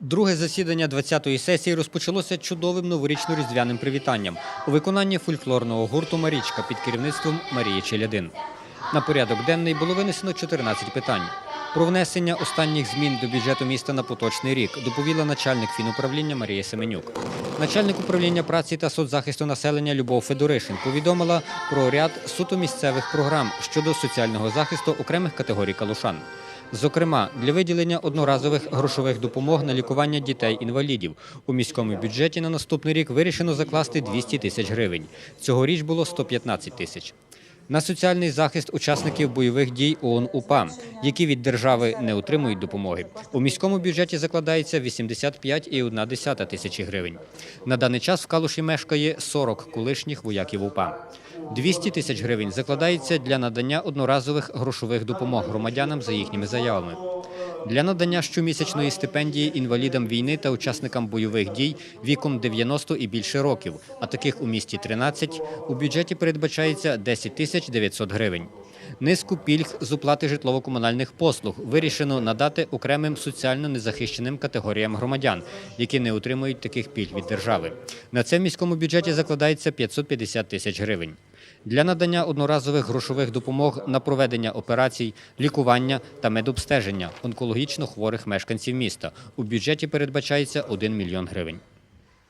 Друге засідання 20-ї сесії розпочалося чудовим новорічно-різдвяним привітанням у виконанні фольклорного гурту Марічка під керівництвом Марії Челядин. На порядок денний було винесено 14 питань. Про внесення останніх змін до бюджету міста на поточний рік доповіла начальник фінуправління Марія Семенюк. Начальник управління праці та соцзахисту населення Любов Федоришин повідомила про ряд суто місцевих програм щодо соціального захисту окремих категорій калушан. Зокрема, для виділення одноразових грошових допомог на лікування дітей-інвалідів у міському бюджеті на наступний рік вирішено закласти 200 тисяч гривень. Цьогоріч було 115 тисяч. На соціальний захист учасників бойових дій ООН УПА, які від держави не отримують допомоги. У міському бюджеті закладається 85,1 тисячі гривень. На даний час в Калуші мешкає 40 колишніх вояків УПА. 200 тисяч гривень закладається для надання одноразових грошових допомог громадянам за їхніми заявами. Для надання щомісячної стипендії інвалідам війни та учасникам бойових дій віком 90 і більше років, а таких у місті 13, у бюджеті передбачається 10 тисяч 900 гривень. Низку пільг з оплати житлово-комунальних послуг вирішено надати окремим соціально незахищеним категоріям громадян, які не отримують таких пільг від держави. На це в міському бюджеті закладається 550 тисяч гривень. Для надання одноразових грошових допомог на проведення операцій, лікування та медобстеження онкологічно хворих мешканців міста у бюджеті передбачається 1 мільйон гривень.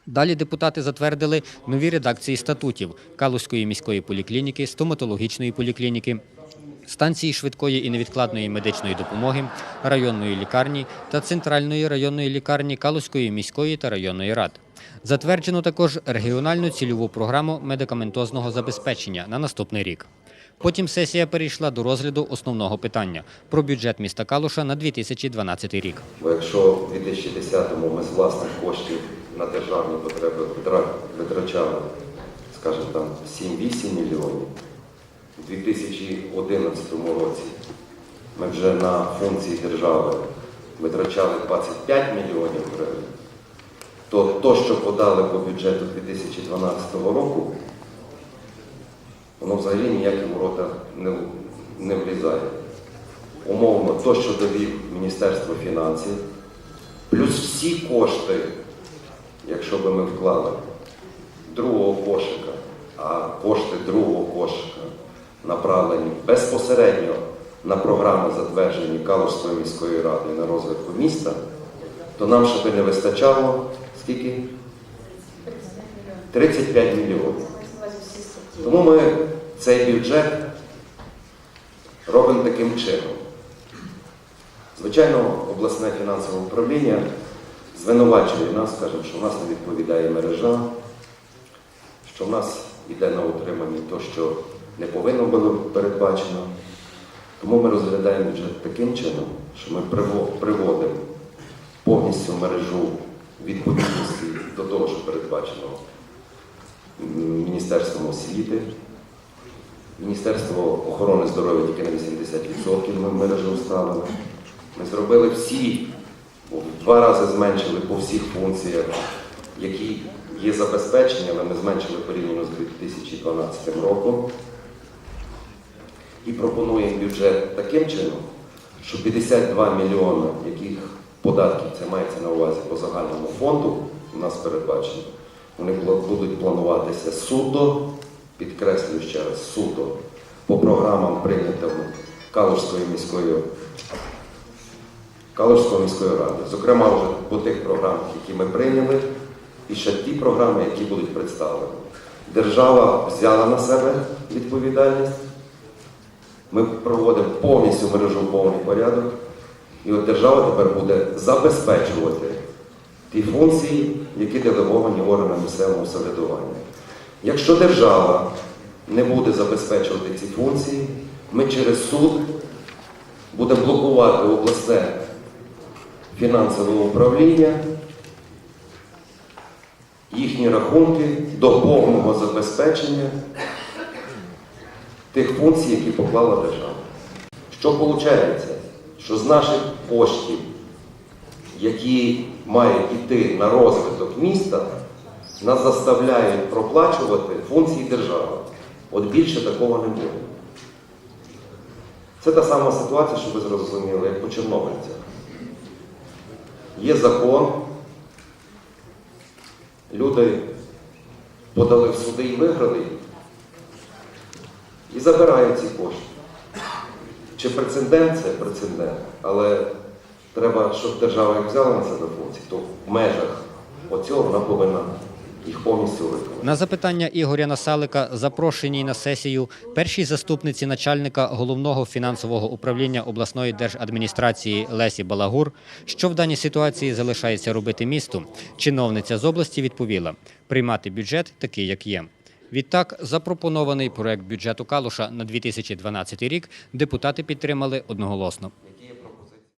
Далі депутати затвердили нові редакції статутів Калузької міської поліклініки, стоматологічної поліклініки, станції швидкої і невідкладної медичної допомоги, районної лікарні та центральної районної лікарні Калузької міської та районної рад. Затверджено також регіональну цільову програму медикаментозного забезпечення на наступний рік. Потім сесія перейшла до розгляду основного питання про бюджет міста Калуша на 2012 рік. Бо якщо в 2010-му ми з власних коштів на державні потреби витра- витрачали, скажімо там, 7-8 мільйонів, у 2011 році. Ми вже на функції держави витрачали 25 мільйонів гривень, то то, що подали по бюджету 2012 року, воно взагалі ніякі ворота не, не влізає. Умовно, то, що довів Міністерство фінансів, плюс всі кошти, якщо би ми вклали другого кошика, а кошти другого кошика направлені безпосередньо на програми, затверджені Калужської міської ради на розвитку міста, то нам ще би не вистачало скільки? 35 мільйонів. Тому ми цей бюджет робимо таким чином. Звичайно, обласне фінансове управління звинувачує нас, скажемо, що в нас не відповідає мережа, що в нас йде на утримання то, що не повинно було передбачено. Тому ми розглядаємо бюджет таким чином, що ми приводимо повністю мережу відповідності до того, що передбачено Міністерством освіти. Міністерство охорони здоров'я тільки на 80% ми мережу вставили. Ми зробили всі, два рази зменшили по всіх функціях, які є забезпечені, але ми зменшили порівняно з 2012 роком. І пропонуємо бюджет таким чином, що 52 мільйони, яких податків це мається на увазі по загальному фонду, у нас передбачено, вони будуть плануватися суто, підкреслюю ще раз, суто, по програмам прийнятим Калужською міською Калужської міської ради. Зокрема, вже по тих програмах, які ми прийняли, і ще ті програми, які будуть представлені. Держава взяла на себе відповідальність. Ми проводимо повністю мережу повний порядок. І от держава тепер буде забезпечувати ті функції, які делеговані органам місцевого самоврядування. Якщо держава не буде забезпечувати ці функції, ми через суд будемо блокувати обласне фінансове управління, їхні рахунки до повного забезпечення тих функцій, які поклала держава. Що виходить? Що з наших коштів, які мають йти на розвиток міста, нас заставляють проплачувати функції держави. От більше такого не буде. Це та сама ситуація, щоб ви зрозуміли, як по чорнобильцях. Є закон. Люди подали в суди і виграли забирають ці кошти. Чи прецедент це прецедент, але треба, щоб держава їх взяла на себе функції, то в межах оцього вона повинна їх повністю. На запитання Ігоря Насалика, запрошеній на сесію першій заступниці начальника головного фінансового управління обласної держадміністрації Лесі Балагур, що в даній ситуації залишається робити місту, чиновниця з області відповіла приймати бюджет такий, як є. Відтак, запропонований проект бюджету Калуша на 2012 рік депутати підтримали одноголосно.